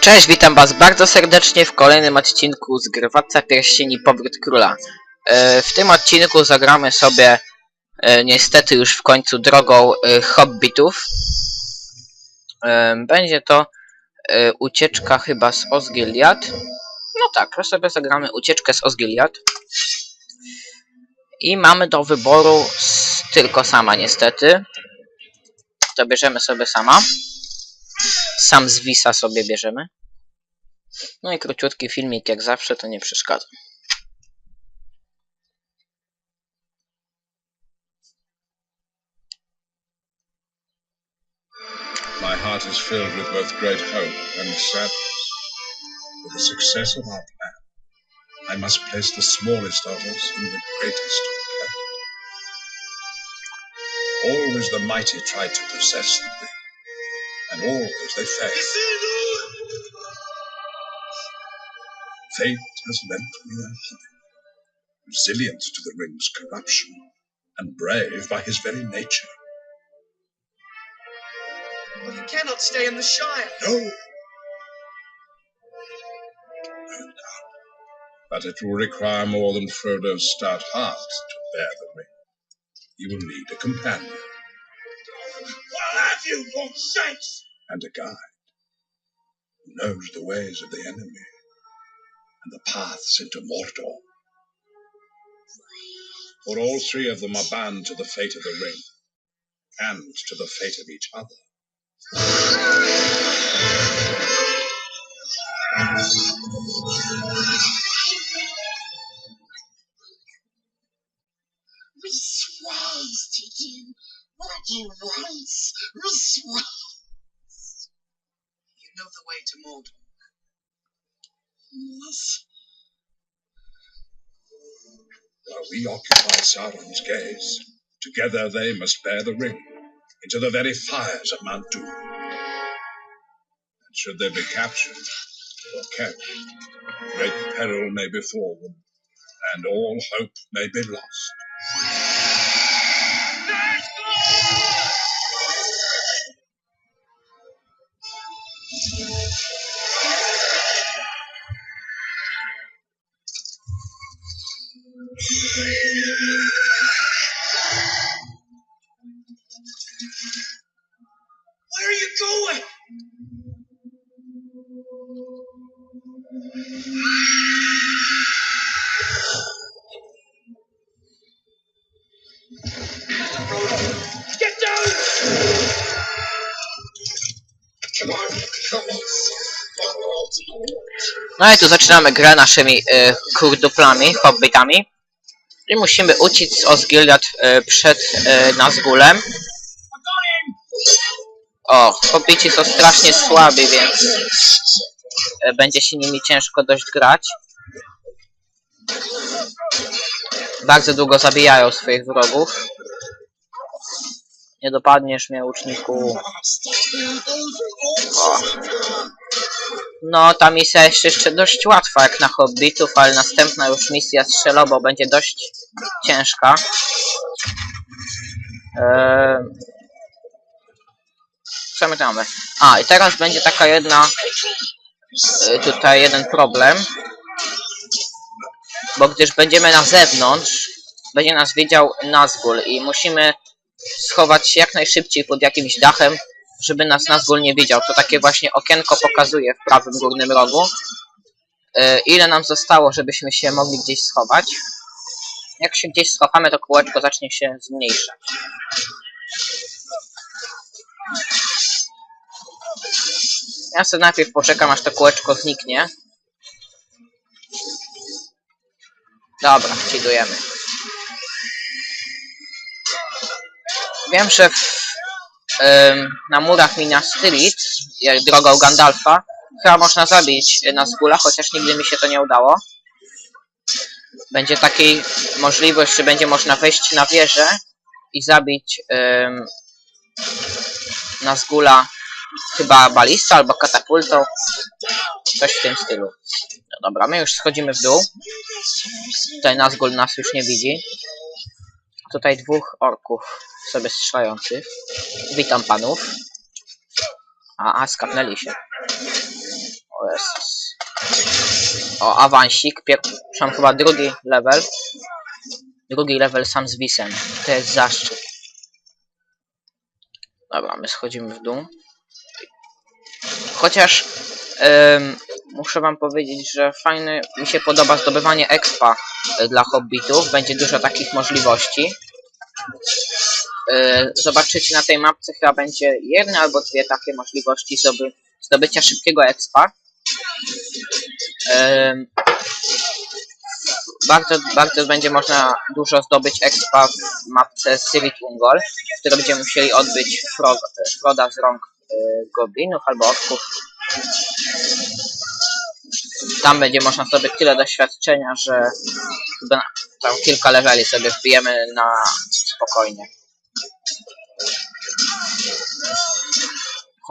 Cześć, witam was bardzo serdecznie w kolejnym odcinku z gry Władca Pierścieni Powrót Króla. E, w tym odcinku zagramy sobie e, niestety już w końcu drogą e, hobbitów. Będzie to ucieczka chyba z Osgiliad. No tak, sobie zagramy ucieczkę z Osgiliad. I mamy do wyboru tylko sama niestety. To bierzemy sobie sama. Sam z Wisa sobie bierzemy. No i króciutki filmik jak zawsze to nie przeszkadza. My heart is filled with both great hope and sadness. With the success of our plan, I must place the smallest of us in the greatest peril. Always the mighty try to possess the they fail. Fate has lent me a hobbit, resilient to the ring's corruption, and brave by his very nature. But you cannot stay in the Shire. No. No doubt. But it will require more than Frodo's stout heart to bear the ring. He will need a companion. What have you, Lord Saints? And a guide who knows the ways of the enemy and the paths into Mordor. For all three of them are bound to the fate of the ring and to the fate of each other. We swears to you what you once we swear. Way to Mordor. Yes, While we occupy Sauron's gaze, together they must bear the ring into the very fires of Mount Doom. And should they be captured or kept, great peril may befall them, and all hope may be lost. No i tu zaczynamy grę naszymi y, kurduplami, hobbitami. I musimy uciec z Osgiliad y, przed y, Nazgulem. O, hobbici są strasznie słabi, więc będzie się nimi ciężko dość grać. Bardzo długo zabijają swoich wrogów. Nie dopadniesz mnie, łuczniku. O. No, ta misja jest jeszcze dość łatwa jak na hobbitów, ale następna już misja strzelobo będzie dość ciężka. Eee... Co my tam mamy? A, i teraz będzie taka jedna... e, Tutaj jeden problem. Bo gdyż będziemy na zewnątrz, będzie nas wiedział Nazgul i musimy schować się jak najszybciej pod jakimś dachem, żeby nas Nazgul nie widział. To takie właśnie okienko pokazuje w prawym górnym rogu. Yy, ile nam zostało, żebyśmy się mogli gdzieś schować. Jak się gdzieś schowamy, to kółeczko zacznie się zmniejszać. Ja sobie najpierw poczekam, aż to kółeczko zniknie. Dobra, cheatujemy. Wiem, że na murach Minas Tirith, drogą Gandalfa, chyba można zabić Nazgula, chociaż nigdy mi się to nie udało. Będzie takiej możliwość, że będzie można wejść na wieżę i zabić ym, Nazgula chyba balistą albo katapultą. Coś w tym stylu. No dobra, my już schodzimy w dół. Tutaj Nazgul nas już nie widzi. Tutaj dwóch orków sobie strzelających. Witam panów. A, a, skapnęli się. O Jezus. O, awansik. Mam chyba drugi level. Drugi level sam z Wisem. To jest zaszczyt. Dobra, my schodzimy w dół. Chociaż em, muszę wam powiedzieć, że fajne mi się podoba zdobywanie expa e, dla hobbitów. Będzie dużo takich możliwości. E, Zobaczycie na tej mapce chyba będzie jedna albo dwie takie możliwości zdoby, zdobycia szybkiego expa. Em, bardzo, bardzo będzie można dużo zdobyć expa w mapce Sirit Ungol, w której będziemy musieli odbyć Froda z rąk y, goblinów albo orków. Tam będzie można zdobyć tyle doświadczenia, że chyba tam kilka leveli sobie wbijemy na spokojnie.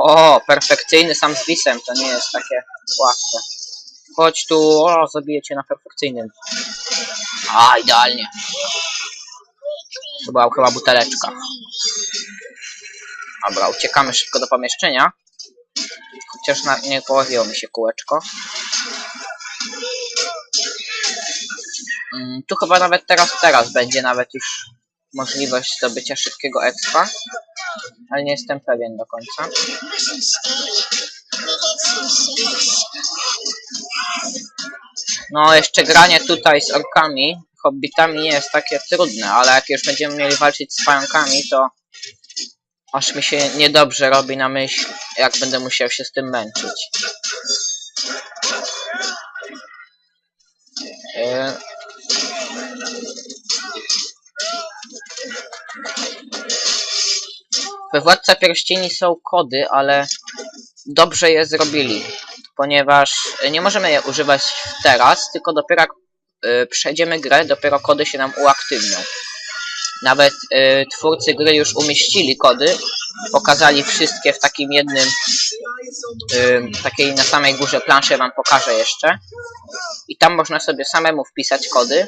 O, perfekcyjny sam z Wisem, to nie jest takie łatwe. Chodź tu, o, zabiję cię na perfekcyjnym. A, idealnie. To była chyba buteleczka. Dobra, uciekamy szybko do pomieszczenia. Chociaż na, nie pojawiło mi się kółeczko. Mm, tu chyba nawet teraz, teraz będzie nawet już możliwość zdobycia szybkiego expa. Ale nie jestem pewien do końca. No, jeszcze granie tutaj z orkami, hobbitami nie jest takie trudne, ale jak już będziemy mieli walczyć z pająkami, to aż mi się niedobrze robi na myśl, jak będę musiał się z tym męczyć. E, We Władca Pierścieni są kody, ale dobrze je zrobili ponieważ nie możemy je używać teraz, tylko dopiero jak y, przejdziemy grę, dopiero kody się nam uaktywnią. Nawet y, twórcy gry już umieścili kody, pokazali wszystkie w takim jednym, y, takiej na samej górze planszy, wam pokażę jeszcze. I tam można sobie samemu wpisać kody,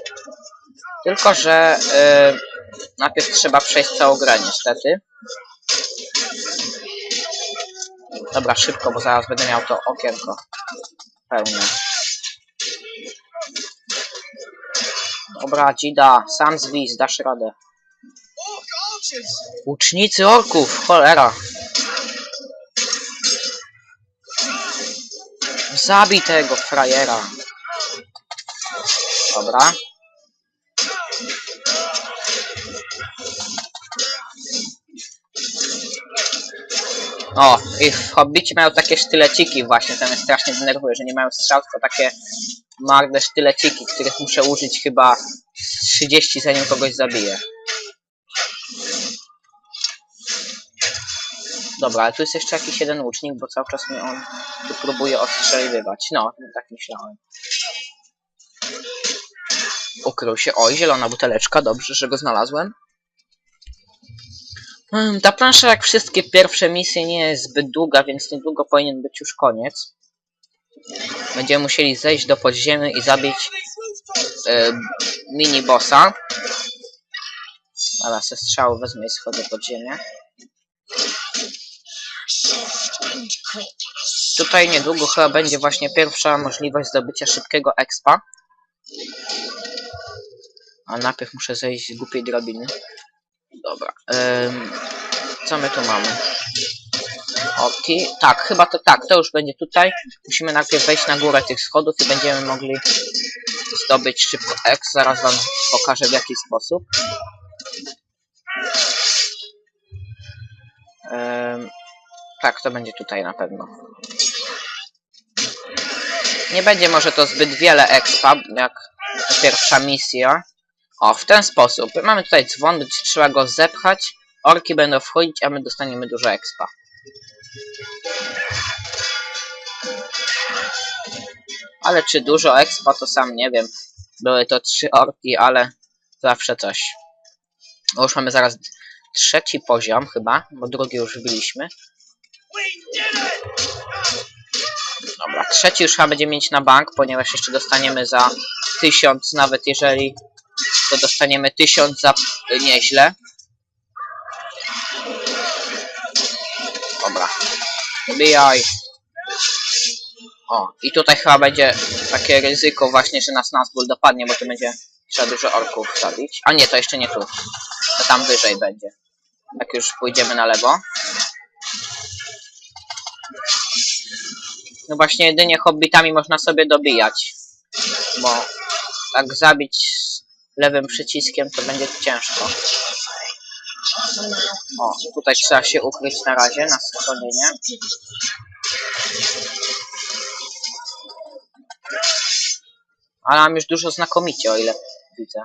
tylko że y, najpierw trzeba przejść całą grę niestety. Dobra, szybko, bo zaraz będę miał to okienko pełne. Dobra, Dzida, sam zwis, dasz radę. Łucznicy orków, cholera. Zabij tego frajera. Dobra. O, i w Hobbicie mają takie sztyleciki właśnie, to mnie strasznie denerwuje, że nie mają strzał, tylko takie marne sztyleciki, których muszę użyć chyba z 30 zanim kogoś zabiję. Dobra, ale tu jest jeszcze jakiś jeden łucznik, bo cały czas mnie on tu próbuje ostrzeliwać. No, tak myślałem. Ukrył się. Oj, zielona buteleczka, dobrze, że go znalazłem. Hmm, Ta plansza, jak wszystkie pierwsze misje, nie jest zbyt długa, więc niedługo powinien być już koniec. Będziemy musieli zejść do podziemi i zabić e, mini bossa. Dobra, ze strzału wezmę i schodzę pod ziemię. Tutaj niedługo chyba będzie właśnie pierwsza możliwość zdobycia szybkiego expa. A najpierw muszę zejść z głupiej drabiny. Dobra. Co my tu mamy? Oki. Tak, chyba to tak, to już będzie tutaj. Musimy najpierw wejść na górę tych schodów i będziemy mogli zdobyć szybko X. Zaraz wam pokażę w jaki sposób. Tak, to będzie tutaj na pewno. Nie będzie może to zbyt wiele expa, jak pierwsza misja. O, w ten sposób. Mamy tutaj dzwon, trzeba go zepchać. Orki będą wchodzić, a my dostaniemy dużo expa. Ale czy dużo expa, to sam nie wiem. Były to trzy orki, ale zawsze coś. Bo już mamy zaraz trzeci poziom chyba, bo drugi już it! Dobra, trzeci już chyba będziemy mieć na bank, ponieważ jeszcze dostaniemy za tysiąc, nawet jeżeli to dostaniemy tysiąc za y, nieźle. Dobra. Wbijaj. O, i tutaj chyba będzie takie ryzyko właśnie, że nas Nazgul dopadnie, bo tu będzie trzeba dużo orków zabić. A nie, to jeszcze nie tu. To tam wyżej będzie. Jak już pójdziemy na lewo. No właśnie, jedynie hobbitami można sobie dobijać. Bo tak zabić lewym przyciskiem to będzie ciężko. O, tutaj trzeba się ukryć na razie, na schronienie. Ale mam już dużo znakomicie, o ile widzę.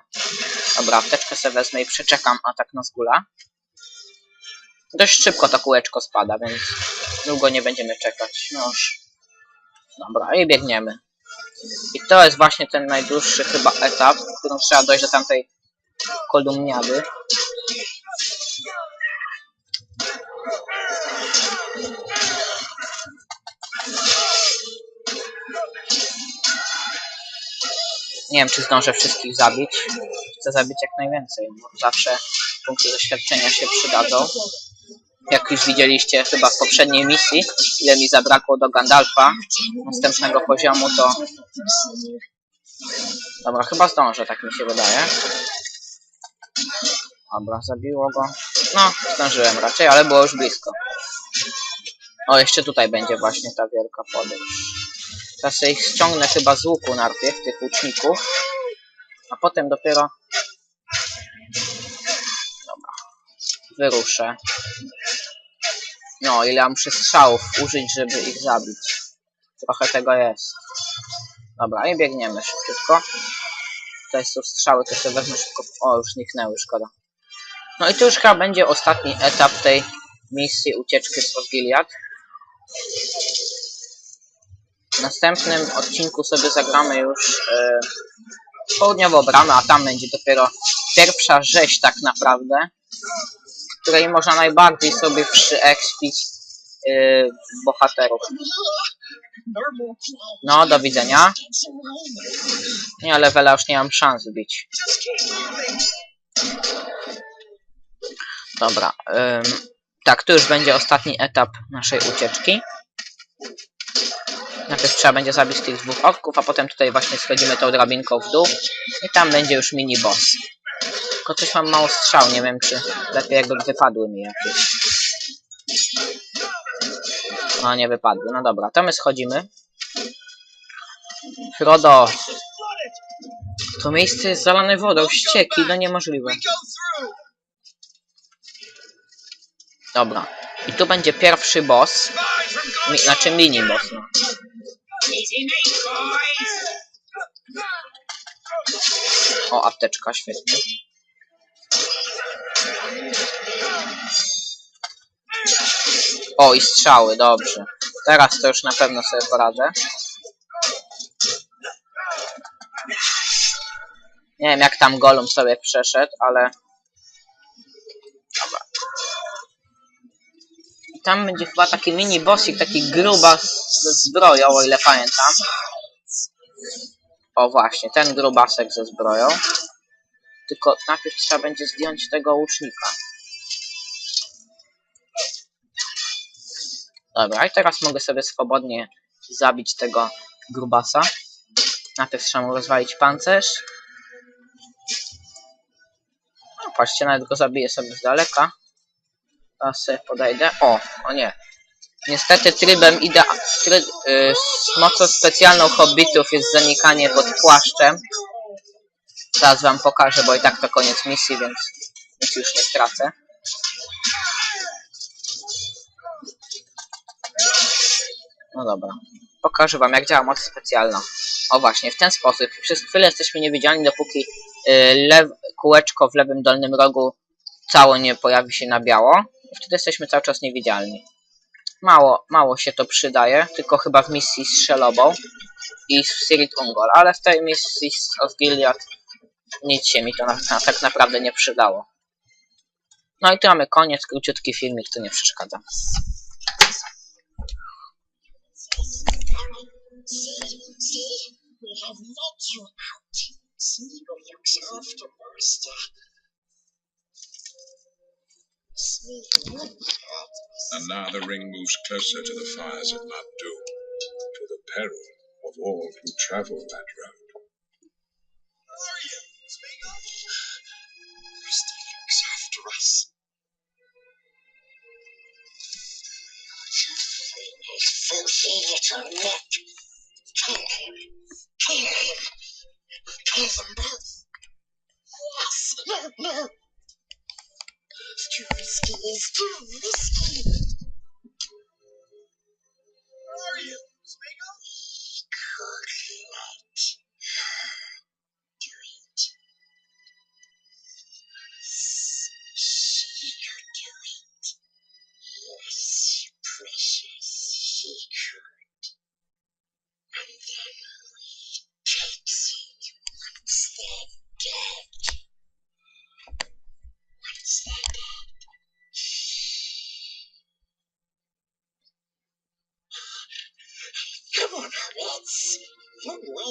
Dobra, apteczkę sobie wezmę i przeczekam atak na zgula. Dość szybko to kółeczko spada, więc długo nie będziemy czekać. Noż. Dobra, i biegniemy. I to jest właśnie ten najdłuższy chyba etap, w którym trzeba dojść do tamtej kolumniady. Nie wiem, czy zdążę wszystkich zabić. Chcę zabić jak najwięcej, bo zawsze punkty doświadczenia się przydadzą. Jak już widzieliście chyba w poprzedniej misji, ile mi zabrakło do Gandalfa, następnego poziomu, to... Dobra, chyba zdążę, tak mi się wydaje. Dobra, zabiło go. No, zdążyłem raczej, ale było już blisko. O, jeszcze tutaj będzie właśnie ta wielka podróż. Teraz ich ściągnę chyba z łuku najpierw, tych łuczników. A potem dopiero... Dobra. Wyruszę. No, ile ja muszę strzałów użyć, żeby ich zabić. Trochę tego jest. Dobra, i biegniemy szybciutko. Tutaj są strzały, to sobie wezmę szybko. O, już zniknęły, szkoda. No i to już chyba będzie ostatni etap tej misji ucieczki z Osgiliad. W następnym odcinku sobie zagramy już e, południową bramę, a tam będzie dopiero pierwsza rzeź tak naprawdę, której można najbardziej sobie przyekspić e, bohaterów. No, do widzenia. Nie, levela już nie mam szans wbić. Dobra. tak, tu już będzie ostatni etap naszej ucieczki. Najpierw trzeba będzie zabić tych dwóch orków, a potem tutaj właśnie schodzimy tą drabinką w dół. I tam będzie już mini boss. Tylko coś mam mało strzał, nie wiem czy lepiej jakby wypadły mi jakieś. No nie wypadły, no dobra, to my schodzimy. Frodo! To miejsce jest zalane wodą, ścieki, no niemożliwe. Dobra. I tu będzie pierwszy boss. Mi, znaczy mini boss, no. O, apteczka, świetnie. O, i strzały, dobrze. Teraz to już na pewno sobie poradzę. Nie wiem, jak tam Golum sobie przeszedł, ale... Dobra. Tam będzie chyba taki mini bossik, taki grubas ze zbroją, o ile pamiętam. O właśnie, ten grubasek ze zbroją. Tylko najpierw trzeba będzie zdjąć tego łucznika. Dobra, i teraz mogę sobie swobodnie zabić tego grubasa. Najpierw trzeba mu rozwalić pancerz. No, patrzcie, nawet go zabiję sobie z daleka. Teraz sobie podejdę. O, o nie. Niestety trybem idea... Tryb, y, z mocą specjalną hobbitów jest zanikanie pod płaszczem. Zaraz wam pokażę, bo i tak to koniec misji, więc nic już nie stracę. No dobra. Pokażę wam jak działa moc specjalna. O właśnie, w ten sposób. Przez chwilę jesteśmy niewidzialni, dopóki y, lew, kółeczko w lewym dolnym rogu całe nie pojawi się na biało. Wtedy jesteśmy cały czas niewidzialni. Mało, mało się to przydaje, tylko chyba w misji z Shelobą i z Sirit Ungol, ale w tej misji z Osgiliath nic się mi to na, na, tak naprawdę nie przydało. No i tu mamy koniec, króciutki filmik, to nie przeszkadza. See, see, we have let you out. Smeagol looks after Master. And now the ring moves closer to the fires of Mount Doom, to the peril of all who travel that road. Where are you, Smegma? Rusty looks after us. Filthy little neck. Kill him. Kill him. Kill them both. Yes. No, no. It's too risky. It's too risky. Where are you,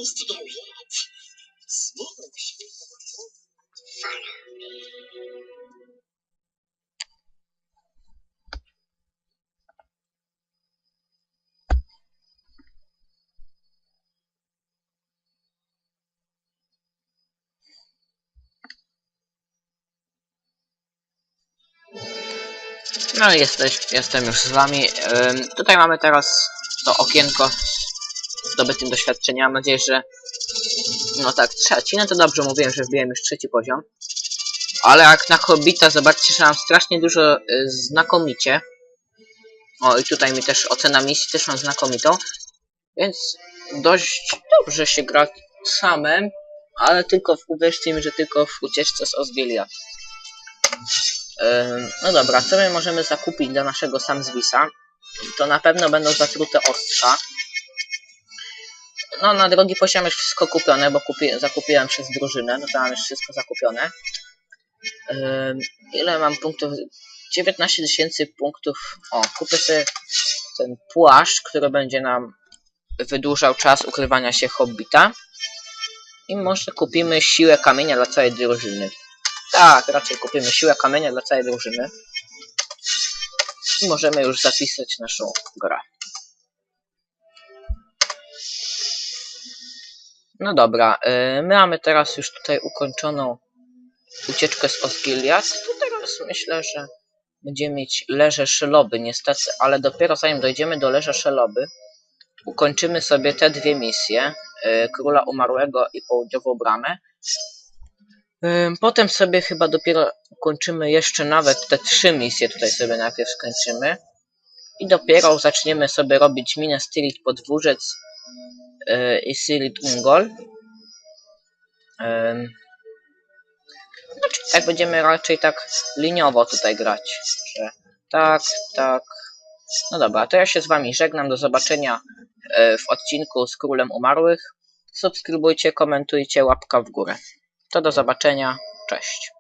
To follow me. No jesteś, jestem już z wami. Tutaj mamy teraz to okienko zdobytym doświadczeniem. Mam nadzieję, że... No tak, trzeci. No to dobrze mówiłem, że wbiłem już trzeci poziom. Ale jak na Hobbita, zobaczcie, że mam strasznie dużo y, znakomicie. O, i tutaj mi też ocena misji też mam znakomitą. Więc dość dobrze się gra samym, ale tylko w, uwierzcie mi, że tylko w ucieczce z Osgiliath. Ym, No dobra, co my możemy zakupić dla naszego Samzwisa? To na pewno będą zatrute ostrza. No na drogi poziom już wszystko kupione, bo kupi zakupiłem przez drużynę, no to mam już wszystko zakupione. Ym, ile mam punktów? 19 tysięcy punktów. O, kupię sobie ten płaszcz, który będzie nam wydłużał czas ukrywania się Hobbita. I może kupimy siłę kamienia dla całej drużyny. Tak, raczej kupimy siłę kamienia dla całej drużyny. I możemy już zapisać naszą grę. No dobra, yy, my mamy teraz już tutaj ukończoną ucieczkę z Osgiliath. To teraz myślę, że będziemy mieć leże szeloby niestety, ale dopiero zanim dojdziemy do leże szeloby, ukończymy sobie te dwie misje, yy, Króla Umarłego i Południową Bramę. Ym, Potem sobie chyba dopiero kończymy jeszcze nawet te trzy misje tutaj sobie najpierw skończymy. I dopiero zaczniemy sobie robić Minas Tirith Podwórzec i Sirit Ungol. Ym, Znaczy, tak będziemy raczej tak liniowo tutaj grać. Że tak, tak. No dobra, to ja się z wami żegnam. Do zobaczenia yy, w odcinku z Królem Umarłych. Subskrybujcie, komentujcie, łapka w górę. To do zobaczenia. Cześć.